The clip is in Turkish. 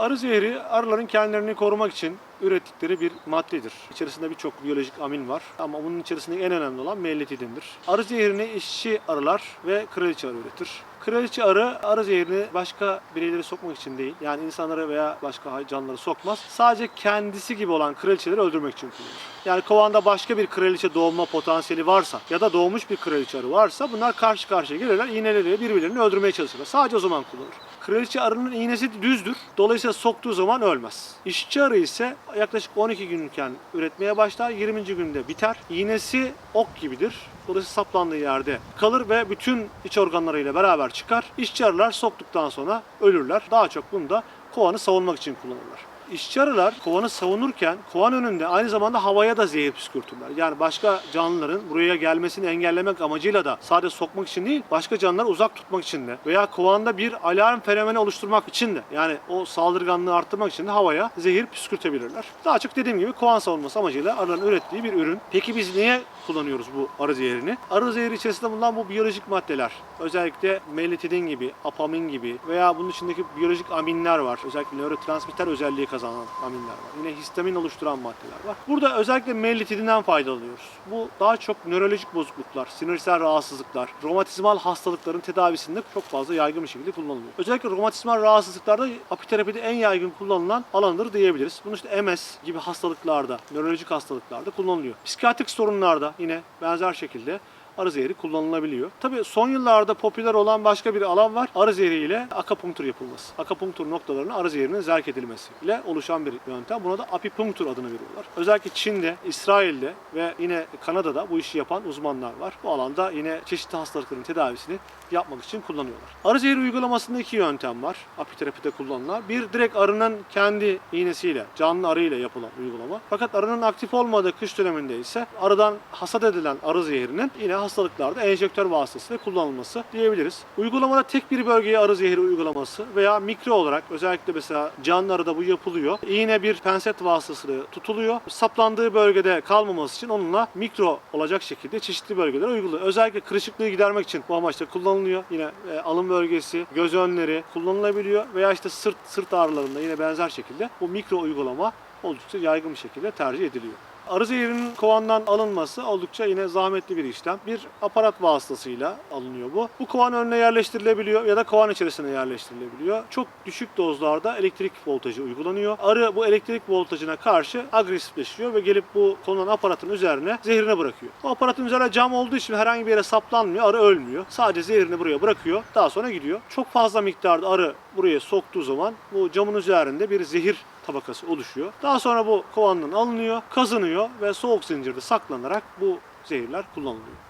Arı zehri arıların kendilerini korumak için ürettikleri bir maddedir. İçerisinde birçok biyolojik amin var ama bunun içerisinde en önemli olan melletidindir. Arı zehrini işçi arılar ve kraliçe arı üretir. Kraliçe arı, arı zehrini başka bireyleri sokmak için değil, yani insanları veya başka canlıları sokmaz. Sadece kendisi gibi olan kraliçeleri öldürmek için kullanır. Yani kovanda başka bir kraliçe doğma potansiyeli varsa ya da doğmuş bir kraliçe arı varsa bunlar karşı karşıya gelirler, iğneleriyle birbirlerini öldürmeye çalışırlar. Sadece o zaman kullanır. Kraliçe arının iğnesi düzdür. Dolayısıyla soktuğu zaman ölmez. İşçi arı ise yaklaşık 12 günken üretmeye başlar. 20. günde biter. İğnesi ok gibidir. Dolayısıyla saplandığı yerde kalır ve bütün iç organlarıyla beraber çıkar. İşçi arılar soktuktan sonra ölürler. Daha çok bunu da kovanı savunmak için kullanırlar. İşçi arılar kovanı savunurken kovan önünde aynı zamanda havaya da zehir püskürtürler. Yani başka canlıların buraya gelmesini engellemek amacıyla da sadece sokmak için değil, başka canlıları uzak tutmak için de veya kovanda bir alarm fenomeni oluşturmak için de yani o saldırganlığı arttırmak için de havaya zehir püskürtebilirler. Daha çok dediğim gibi kovan savunması amacıyla arıların ürettiği bir ürün. Peki biz niye kullanıyoruz bu arı zehirini? Arı zehri içerisinde bulunan bu biyolojik maddeler, özellikle melitidin gibi, apamin gibi veya bunun içindeki biyolojik aminler var. Özellikle nörotransmitter özelliği kazanan aminler var. Yine histamin oluşturan maddeler var. Burada özellikle melitidinden faydalanıyoruz. Bu daha çok nörolojik bozukluklar, sinirsel rahatsızlıklar, romatizmal hastalıkların tedavisinde çok fazla yaygın bir şekilde kullanılıyor. Özellikle romatizmal rahatsızlıklarda apiterapide en yaygın kullanılan alandır diyebiliriz. Bunu işte MS gibi hastalıklarda, nörolojik hastalıklarda kullanılıyor. Psikiyatrik sorunlarda yine benzer şekilde arı zehri kullanılabiliyor. Tabii son yıllarda popüler olan başka bir alan var. Arı zehriyle akapunktur yapılması. Akapunktur noktalarına arı zehrinin zerk edilmesiyle oluşan bir yöntem. Buna da apipunktur adını veriyorlar. Özellikle Çin'de, İsrail'de ve yine Kanada'da bu işi yapan uzmanlar var. Bu alanda yine çeşitli hastalıkların tedavisini yapmak için kullanıyorlar. Arı zehri uygulamasında iki yöntem var. Apiterapide kullanılan. Bir direkt arının kendi iğnesiyle, canlı arıyla yapılan uygulama. Fakat arının aktif olmadığı kış döneminde ise arıdan hasat edilen arı zehrinin yine hastalıklarda enjektör vasıtasıyla kullanılması diyebiliriz. Uygulamada tek bir bölgeye arı zehri uygulaması veya mikro olarak özellikle mesela canlı arıda bu yapılıyor. İğne bir penset vasıtasıyla tutuluyor. Saplandığı bölgede kalmaması için onunla mikro olacak şekilde çeşitli bölgelere uyguluyor. Özellikle kırışıklığı gidermek için bu amaçla kullanılıyor. Yine e, alın bölgesi, göz önleri kullanılabiliyor veya işte sırt sırt ağrılarında yine benzer şekilde bu mikro uygulama oldukça yaygın bir şekilde tercih ediliyor. Arı zehirinin kovandan alınması oldukça yine zahmetli bir işlem. Bir aparat vasıtasıyla alınıyor bu. Bu kovan önüne yerleştirilebiliyor ya da kovan içerisine yerleştirilebiliyor. Çok düşük dozlarda elektrik voltajı uygulanıyor. Arı bu elektrik voltajına karşı agresifleşiyor ve gelip bu konulan aparatın üzerine zehrini bırakıyor. Bu aparatın üzerine cam olduğu için herhangi bir yere saplanmıyor. Arı ölmüyor. Sadece zehrini buraya bırakıyor. Daha sonra gidiyor. Çok fazla miktarda arı buraya soktuğu zaman bu camın üzerinde bir zehir tabakası oluşuyor. Daha sonra bu kovandan alınıyor, kazınıyor ve soğuk zincirde saklanarak bu zehirler kullanılıyor.